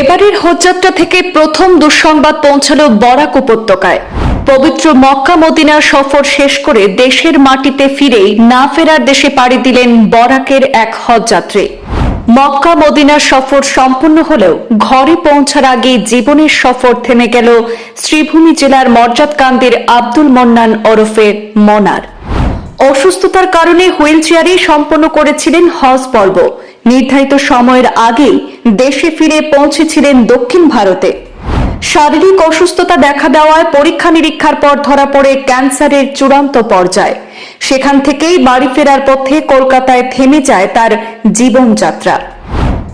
এবারের হজযাত্রা থেকে প্রথম দুঃসংবাদ পৌঁছালো বরাক উপত্যকায়। পবিত্র মক্কা মদিনার সফর শেষ করে দেশের মাটিতে ফিরেই না ফেরার দেশে পাড়ি দিলেন বরাকের এক হজযাত্রী। মক্কা মদিনার সফর সম্পূর্ণ হলেও ঘরে পৌঁছার আগে জীবনের সফর থেমে গেল শ্রীভূমি জেলার মর্যাদকান্দির আব্দুল মন্নান ওরফে মনার। অসুস্থতার কারণে হুইল চেয়ারে সম্পন্ন করেছিলেন হজ পর্ব। নির্ধারিত সময়ের আগেই দেশে ফিরে পৌঁছেছিলেন দক্ষিণ ভারতে। শারীরিক অসুস্থতা দেখা দেওয়ায় পরীক্ষা নিরীক্ষার পর ধরা পড়ে ক্যান্সারের চূড়ান্ত পর্যায়। সেখান থেকেই বাড়ি ফেরার পথে কলকাতায় থেমে যায় তার জীবনযাত্রা।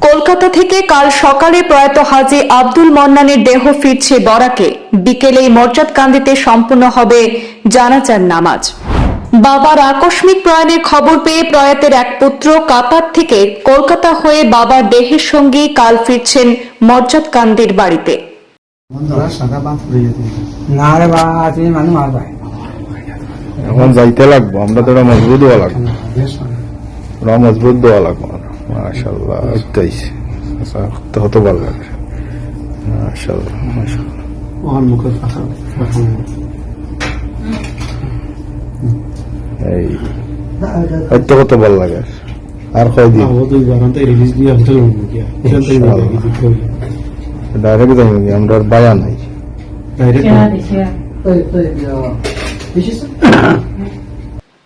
কলকাতা থেকে কাল সকালে প্রয়াত হাজি আব্দুল মন্নানের দেহ ফিরছে বরাকে। বিকেলেই মর্যাদকান্দিতে সম্পূর্ণ হবে জানাজার নামাজ। বাবার আকস্মিক প্রয়াণের খবর পেয়ে প্রয়াতের এক পুত্র কাতার থেকে কলকাতা হয়ে বাবার দেহের সঙ্গে কাল ফিরছেন মর্যাদ কান্দির বাড়িতে। না রে বা তুমি মানুষ এখন যাইতে লাগবো আমরা তো ওরা মজবুত হওয়া লাগবো। ভালো। ওরা মজবুত দেওয়া লাগবো মাশাল্লাহ আচ্ছা হতে ভালো লাগে মাশাল্লাহ মাশাল্লাহ আমার মুখের কথা প্রথম এই হয়তো কত ভালো লাগে। আর ডাইরেক্ট আমরা বায়া নাই।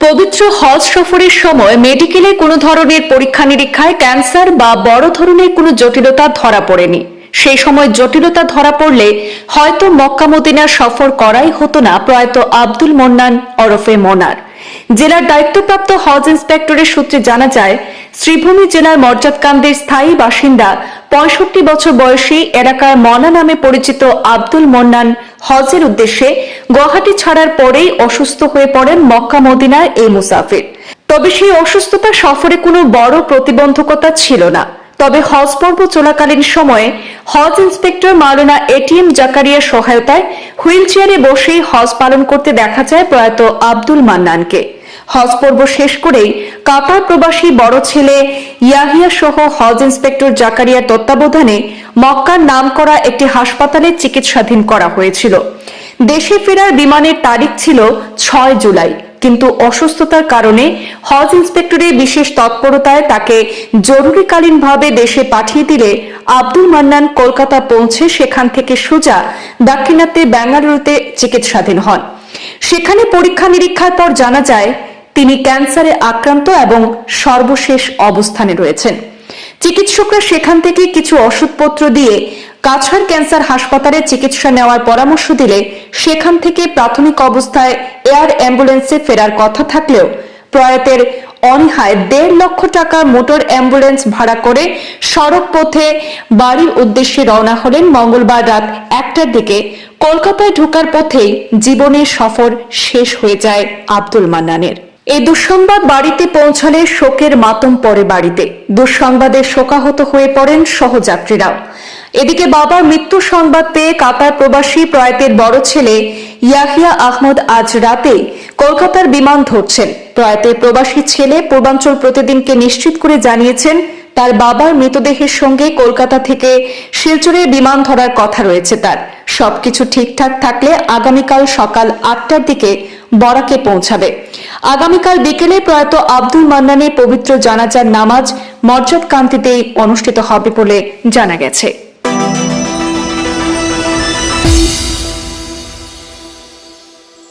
পবিত্র হজ সফরের সময় মেডিকেলে কোনো ধরনের পরীক্ষা নিরীক্ষায় ক্যান্সার বা বড় ধরনের কোনো জটিলতা ধরা পড়েনি। সেই সময় জটিলতা ধরা পড়লে হয়তো মক্কা মদিনার সফর করাই হতো না প্রয়াত আব্দুল মন্নান ওরফে মোনার। জেলার দায়িত্বপ্রাপ্ত হজ ইন্সপেক্টরের সূত্রে জানা যায়, শ্রীভূমি জেলার মর্যাদকান্দের স্থায়ী বাসিন্দা পঁয়ষট্টি বছর বয়সী এলাকার মনা নামে পরিচিত আব্দুল মন্নান হজের উদ্দেশ্যে গুয়াহাটি ছাড়ার পরেই অসুস্থ হয়ে পড়েন মক্কা মদিনার এই মুসাফির। তবে সেই অসুস্থতা সফরে কোনো বড় প্রতিবন্ধকতা ছিল না। তবে হজ পর্ব চলাকালীন সময়ে হজ ইন্সপেক্টর মাওলানা এটিএম জাকারিয়ার সহায়তায় হুইল চেয়ারে বসেই হজ পালন করতে দেখা যায় প্রয়াত আব্দুল মান্নানকে। হজ পর্ব শেষ করেই কাতার প্রবাসী বড় ছেলে ইয়াহিয়া সহ হজ ইন্সপেক্টর জাকারিয়ার তত্ত্বাবধানে মক্কার নাম করা একটি হাসপাতালে চিকিৎসাধীন করা হয়েছিল। দেশে ফেরার বিমানের তারিখ ছিল ছয় জুলাই। কিন্তু অসুস্থতার কারণে হজ ইন্সপেক্টরের বিশেষ তৎপরতায় তাকে জরুরিকালীনভাবে দেশে পাঠিয়ে দিলে আব্দুল মান্নান কলকাতা পৌঁছে সেখান থেকে সোজা দাক্ষিণাত্যে বেঙ্গালুরুতে চিকিৎসাধীন হন। সেখানে পরীক্ষা নিরীক্ষার পর জানা যায়, তিনি ক্যান্সারে আক্রান্ত এবং সর্বশেষ অবস্থানে রয়েছেন। চিকিৎসকরা সেখান থেকে কিছু ওষুধপত্র দিয়ে কাছাড় ক্যান্সার হাসপাতালে চিকিৎসা নেওয়ার পরামর্শ দিলে সেখান থেকে প্রাথমিক অবস্থায় এয়ার অ্যাম্বুলেন্সে ফেরার কথা থাকলেও প্রয়াতের অনীহায় দেড় লক্ষ টাকা মোটর অ্যাম্বুলেন্স ভাড়া করে সড়ক পথে বাড়ির উদ্দেশ্যে রওনা হলেন মঙ্গলবার রাত একটার দিকে। কলকাতায় ঢোকার পথেই জীবনের সফর শেষ হয়ে যায় আব্দুল মান্নানের। এই দুঃসংবাদ বাড়িতে পৌঁছলে শোকের মাতম পড়ে বাড়িতে। দুঃসংবাদে শোকাহত হয়ে পড়েন সহযাত্রীরাও। এদিকে বাবার মৃত্যু সংবাদ পেয়ে কাতার প্রবাসী প্রয়াতের বড় ছেলে ইয়াহিয়া আহমদ আজ রাতে কলকাতার বিমান ধরছেন। প্রয়াতের প্রবাসী ছেলে পূর্বাঞ্চল প্রতিদিনকে নিশ্চিত করে জানিয়েছেন, তার বাবার মৃতদেহের সঙ্গে কলকাতা থেকে শিলচরে বিমান ধরার কথা রয়েছে তার। সবকিছু ঠিকঠাক থাকলে আগামীকাল সকাল আটটার দিকে বরাকে পৌঁছাবে। আগামীকাল বিকেলে প্রয়াত আব্দুল মান্নানের পবিত্র জানাজার নামাজ মর্যাদ কান্তিতেই অনুষ্ঠিত হবে বলে জানা গেছে।